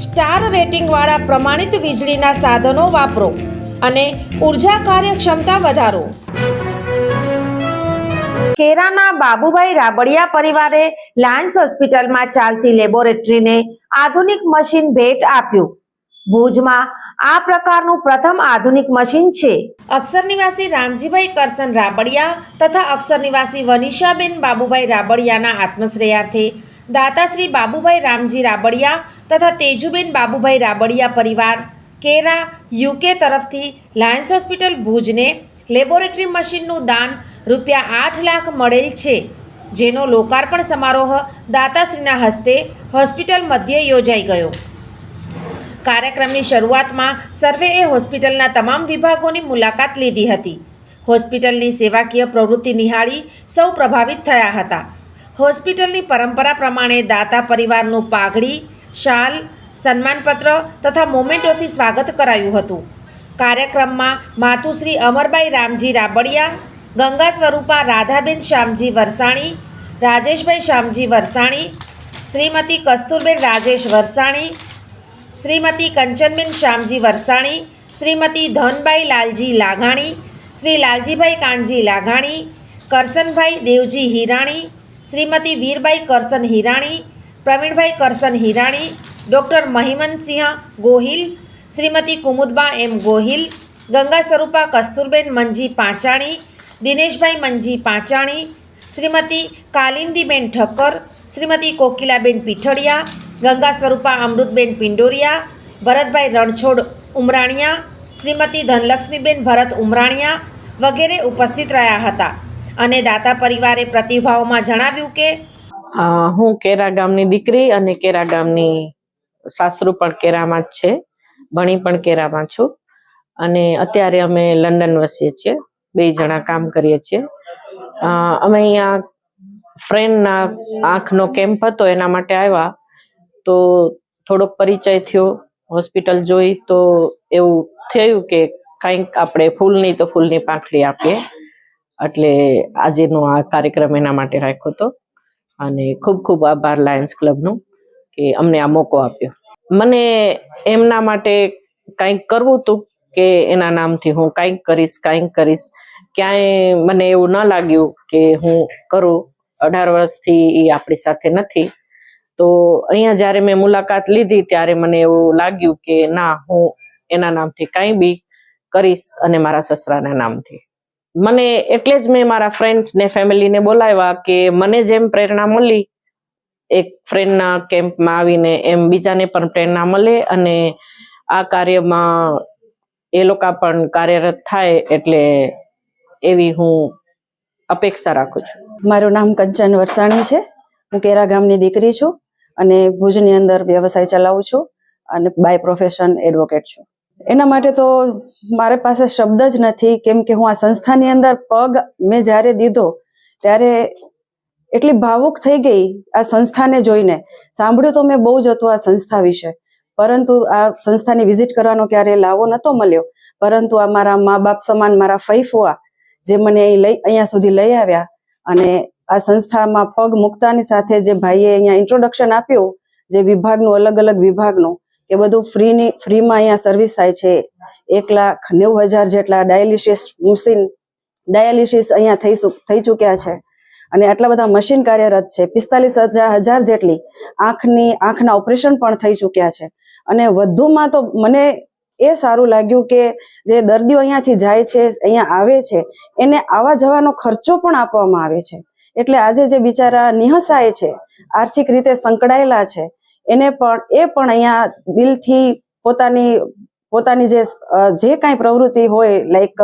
Star રેટિંગવાળા પ્રમાણિત વીજળીના સાધનો વાપરો અને ઊર્જા કાર્યક્ષમતા વધારો. કેરાના બાબુભાઈ રાબડિયા પરિવારે લાયન્સ હોસ્પિટલમાં ચાલતી લેબોરેટરીને આધુનિક મશીન ભેટ આપ્યું. ભુજમાં આ પ્રકારનું પ્રથમ આધુનિક મશીન છે. અક્ષર નિવાસી રામજીભાઈ કરસન રાબડિયા તથા અક્ષર નિવાસી વનિષાબેન બાબુભાઈ રાબડિયાના આત્મશ્રેયાર્થે દાતાશ્રી બાબુભાઈ રામજી રાબડિયા તથા તેજુબેન બાબુભાઈ રાબડિયા પરિવાર, કેરા, યુકે તરફથી લાયન્સ હોસ્પિટલ ભુજને લેબોરેટરી મશીનનું દાન રૂપિયા આઠ લાખ મળેલ છે, જેનો લોકાર્પણ સમારોહ દાતાશ્રીના હસ્તે હોસ્પિટલ મધ્યે યોજાઈ ગયો. કાર્યક્રમની શરૂઆતમાં સર્વેએ હોસ્પિટલના તમામ વિભાગોની મુલાકાત લીધી હતી. હોસ્પિટલની સેવાકીય પ્રવૃત્તિ નિહાળી સૌ પ્રભાવિત થયા હતા. હોસ્પિટલની પરંપરા પ્રમાણે દાતા પરિવારનું પાઘડી, શાલ, સન્માનપત્ર તથા મોમેન્ટોથી સ્વાગત કરાયું હતું. કાર્યક્રમમાં માતુશ્રી અમરબાઈ રામજી રાબડિયા, ગંગા સ્વરૂપા રાધાબેન શ્યામજી વરસાણી, રાજેશભાઈ શ્યામજી વરસાણી, શ્રીમતી કસ્તુરબેન રાજેશ વરસાણી, શ્રીમતી કંચનબેન શ્યામજી વરસાણી, શ્રીમતી ધનબાઈ લાલજી લાઘાણી, શ્રી લાલજીભાઈ કાનજી લાઘાણી, કરસનભાઈ દેવજી હિરાણી શ્રીમતી વીરબાઈ કરસન હિરાણી, પ્રવીણભાઈ કરસન હિરાણી, ડૉક્ટર મહિમનસિંહ ગોહિલ, શ્રીમતી કુમુદબા એમ ગોહિલ, ગંગા સ્વરૂપા કસ્તુરબેન મંજી પાંચાણી, દિનેશભાઈ મંજી પાંચાણી, શ્રીમતી કાલિંદીબેન ઠક્કર, શ્રીમતી કોકિલાબેન પીઠડિયા, ગંગા સ્વરૂપા અમૃતબેન પિંડોરિયા, ભરતભાઈ રણછોડ ઉમરાણિયા, શ્રીમતી ધનલક્ષ્મીબેન ભરત ઉમરાણિયા વગેરે ઉપસ્થિત રહ્યા હતા. અને દાતા પરિવારે પ્રતિભાવમાં જણાવ્યું કે હું કેરા ગામની દીકરી અને કેરા ગામની સાસરુ પણ કેરામાં જ છે, ભણી પણ કેરામાં છું. અને અત્યારે અમે લંડન વસીએ છીએ, બે જણા કામ કરીએ છીએ. અમે અહીંયા ફ્રેન્ડના આંખનો કેમ્પ હતો, એના માટે આવ્યા. તો થોડોક પરિચય થયો, હોસ્પિટલ જોઈ તો એવું થયું કે કંઈક આપણે ફૂલની તો ફૂલની પાંખડી આપીએ. એટલે આજેનો આ કાર્યક્રમ એના માટે રાખ્યો હતો. અને ખૂબ ખૂબ આભાર લાયન્સ ક્લબનું કે અમને આ મોકો આપ્યો. મને એમના માટે કંઈક કરવું હતું કે એના નામથી હું કંઈક કરીશ કંઈક કરીશ. ક્યાંય મને એવું ન લાગ્યું કે હું કરું. અઢાર વર્ષથી એ આપણી સાથે નથી. તો અહીંયા જ્યારે મેં મુલાકાત લીધી ત્યારે મને એવું લાગ્યું કે ના, હું એના નામથી કંઈ બી કરીશ અને મારા સસરાના નામથી. મને એટલે જ મેં મારા ફ્રેન્ડ્સ ને ફેમિલીને બોલાવ્યા કે મને જેમ પ્રેરણા મળી એક ફ્રેન્ડના કેમ્પમાં આવીને એમ બીજાને પણ પ્રેરણા મળે અને આ કાર્યમાં એ લોકો પણ કાર્યરત થાય એટલે એવી હું અપેક્ષા રાખું છું. મારું નામ કંચન વરસાણી છે. હું કેરા ગામની દીકરી છું અને ભુજની અંદર વ્યવસાય ચલાવું છું અને બાય પ્રોફેશન એડવોકેટ છું. એના માટે તો મારી પાસે શબ્દ જ નથી, કેમ કે હું આ સંસ્થાની અંદર પગ મેં જ્યારે દીધો, ત્યારે એટલી ભાવુક થઈ ગઈ આ સંસ્થાને જોઈને. સાંભળ્યું તો મેં બહુ જ હતું આ સંસ્થા વિશે. પરંતુ આ સંસ્થાની વિઝિટ કરવાનો ક્યારે લાવો નતો મળ્યો. પરંતુ આ મારા મા બાપ સમાન મારા ફૈફુઆ, જે મને અહીં લઈ, અહીંયા સુધી લઈ આવ્યા અને આ સંસ્થામાં પગ મૂકતાની સાથે જે ભાઈએ અહીંયા ઇન્ટ્રોડક્શન આપ્યું, જે વિભાગનું અલગ અલગ વિભાગનું કે બધું ફ્રીની, ફ્રીમાં અહીંયા સર્વિસ થાય છે. એક લાખ નેવું હજાર જેટલા ડાયાલિસિસ મશીન ડાયાલિસિસ અહીંયા થઈ થઈ ચૂક્યા છે. અને આટલા બધા મશીન કાર્યરત છે. પિસ્તાલીસ હજાર જેટલી આંખની, આંખના ઓપરેશન પણ થઈ ચૂક્યા છે. અને વધુમાં તો મને એ સારું લાગ્યું કે જે દર્દીઓ અહીંયાથી જાય છે, અહીંયા આવે છે, એને આવા જવાનો ખર્ચો પણ આપવામાં આવે છે. એટલે આજે જે બિચારા નિહસાય છે, આર્થિક રીતે સંકળાયેલા છે એને પણ, એ પણ અહીંયા દિલથી પોતાની પોતાની જે જે કાંઈ પ્રવૃત્તિ હોય લાઈક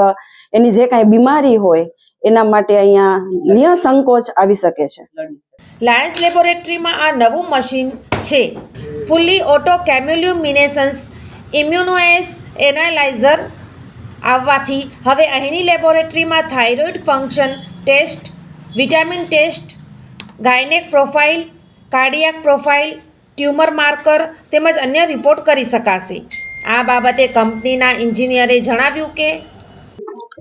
એની જે કાંઈ બીમારી હોય, એના માટે અહીંયા નિયસંકોચ આવી શકે છે. લાયન્સ લેબોરેટરીમાં આ નવું મશીન છે. Fully auto chemiluminescence immunoassay analyser આવવાથી હવે અહીંની લેબોરેટરીમાં thyroid function test vitamin test gynaec profile cardiac profile tumour marker તેમજ અન્ય રિપોર્ટ કરી શકાશે. આ બાબતે કંપનીના એન્જિનિયરે જણાવ્યું કે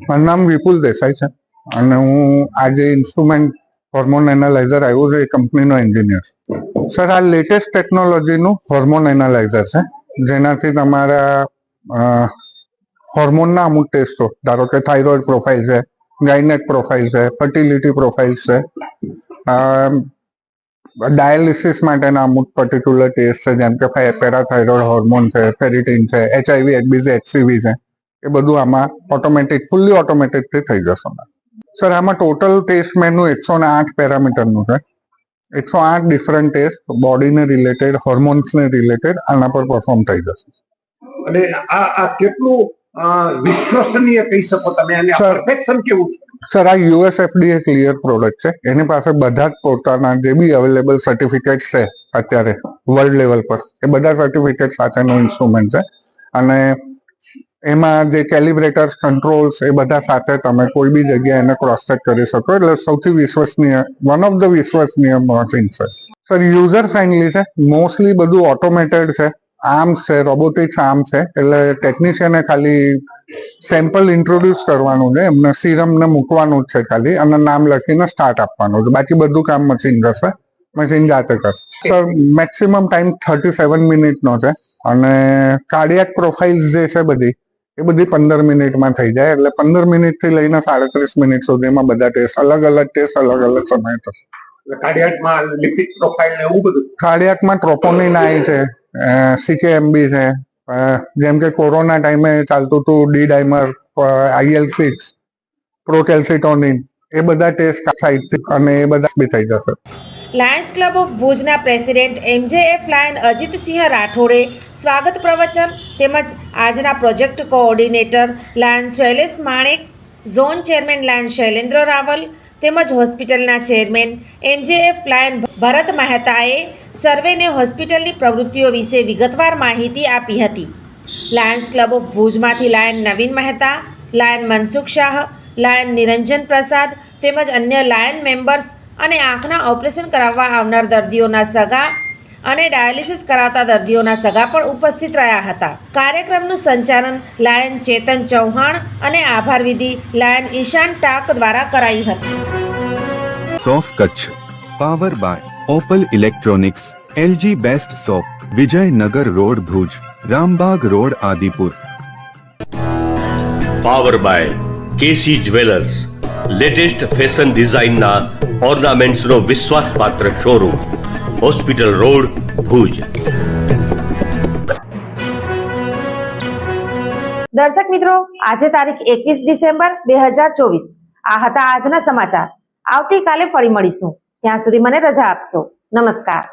મારું નામ વિપુલ દેસાઈ છે અને હું આજે ઇન્સ્ટ્રુમેન્ટ હોર્મોન એનાલાઇઝર આવ્યું છે, એ કંપનીનો એન્જિનિયર. સર, આ લેટેસ્ટ ટેકનોલોજીનું હોર્મોન એનાલાઇઝર છે, જેનાથી તમારા હોર્મોનના અમુક ટેસ્ટો, ધારો કે થાઇરોઇડ પ્રોફાઇલ છે, ગાયનેક પ્રોફાઇલ છે, ફર્ટિલિટી પ્રોફાઇલ છે ડાયાલિસિસ માટેના અમુક પર્ટિક્યુલર ટેસ્ટ છે, જેમ કે પેરાથાઇરોઇડ હોર્મોન છે ફેરિટીન છે એચઆઈવી એચબીસી એચસીવી છે, એ બધું આમાં ઓટોમેટિક ફૂલ્લી ઓટોમેટિકથી થઈ જશે. સર આમાં ટોટલ ટેસ્ટ મેનુ એકસો ને આઠ પેરામીટરનું છે. એકસો આઠ ડિફરન્ટ ટેસ્ટ બોડીને રિલેટેડ હોર્મોન્સને રિલેટેડ આના પર પરફોર્મ થઈ જશે. અને આ આ કેટલું વિશ્વસનીય કહી શકો તમે અને પરફેક્શન કેવું છે? સર આ યુએસએફડીએ ક્લિયર પ્રોડક્ટ છે. એની પાસે બધા જ પોતાના જે બી અવેલેબલ સર્ટિફિકેટ છે અત્યારે વર્લ્ડ લેવલ પર એ બધા સર્ટિફિકેટ સાથેનું ઇન્સ્ટ્રુમેન્ટ છે. અને એમાં જે કેલિબ્રેટર્સ કંટ્રોલ્સ એ બધા સાથે તમે કોઈ બી જગ્યાએ એને ક્રોસ ચેક કરી શકો. એટલે સૌથી વિશ્વસનીય વન ઓફ ધ વિશ્વસનીય મશીન છે. સર યુઝર ફ્રેન્ડલી છે. મોસ્ટલી બધું ઓટોમેટેડ છે. આર્મ્સ છે રોબોટિક્સ આર્મ છે એટલે ટેકનિશિયને ખાલી સેમ્પલ ઇન્ટ્રોડ્યુસ કરવાનું છે એમને સિરમને મૂકવાનું જ છે ખાલી અને નામ લખીને સ્ટાર્ટ આપવાનું છે. બાકી બધું કામ મશીન કરશે મશીન જાતે કરશે. Sir maximum time thirty seven મિનિટનો છે અને કાર્ડિયાક પ્રોફાઇલ્સ જે છે બધી એ બધી પંદર મિનિટમાં થઈ જાય એટલે પંદર મિનિટથી લઈને સાડત્રીસ મિનિટ સુધીમાં બધા ટેસ્ટ અલગ અલગ ટેસ્ટ અલગ અલગ સમય થશે. કાર્ડિયાકમાં લિપિડ પ્રોફાઇલ એવું બધું? કાર્ડિયાકમાં ટ્રોપોનિન આઈ છે. સીકેએમબી છે. જેમ કે કોરોના ટાઈમે ચાલતું હતું D dimer IL six procalcitonin એ બધા ટેસ્ટ સાઈડથી અને એ બધા બી થઈ જશે. લાયન્સ ક્લબ ઓફ ભુજના પ્રેસિડેન્ટ એમજેએફ લાયન અજીતસિંહ રાઠોડે સ્વાગત પ્રવચન તેમજ આજના project coordinator lion Shailesh Manek, zone chairman lion Shailendra Raval તેમજ હોસ્પિટલના ચેરમેન એમજેએફ લાયન ભરત મહેતાએ સર્વેને હોસ્પિટલની પ્રવૃત્તિઓ વિશે વિગતવાર માહિતી આપી હતી. Lions club of ભુજમાંથી lion Navin Mehta, lion Mansukh Shah, lion Niranjan Prasad તેમજ અન્ય લાયન મેમ્બર્સ અને આંખના ઓપરેશન કરાવવા આવનાર દર્દીઓના સગા અને ડાયાલિસિસ કરાવતા દર્દીઓના સગા પણ ઉપસ્થિત રહ્યા હતા. કાર્યક્રમનું સંચાલન લાયન ચેતન ચૌહાણ અને આભાર વિધિ લાયન ઈશાન ટાક દ્વારા કરાઈ હતી. સોફ Kutch power by opal electronics LG best shop Vijaynagar road Bhuj Rambag road Adipur. Power by KC jewellers latest fashion ડિઝાઇનના ઓર્નામેન્ટ્સનો વિશ્વાસપાત્ર શોરૂમ. Hospital road Bhuj. દર્શક મિત્રો, આજે તારીખ એકવીસ ડિસેમ્બર બે હજાર ચોવીસ. આ હતા આજના સમાચાર. આવતીકાલે ફરી મળીશું. ત્યાં સુધી મને રજા આપશો. નમસ્કાર.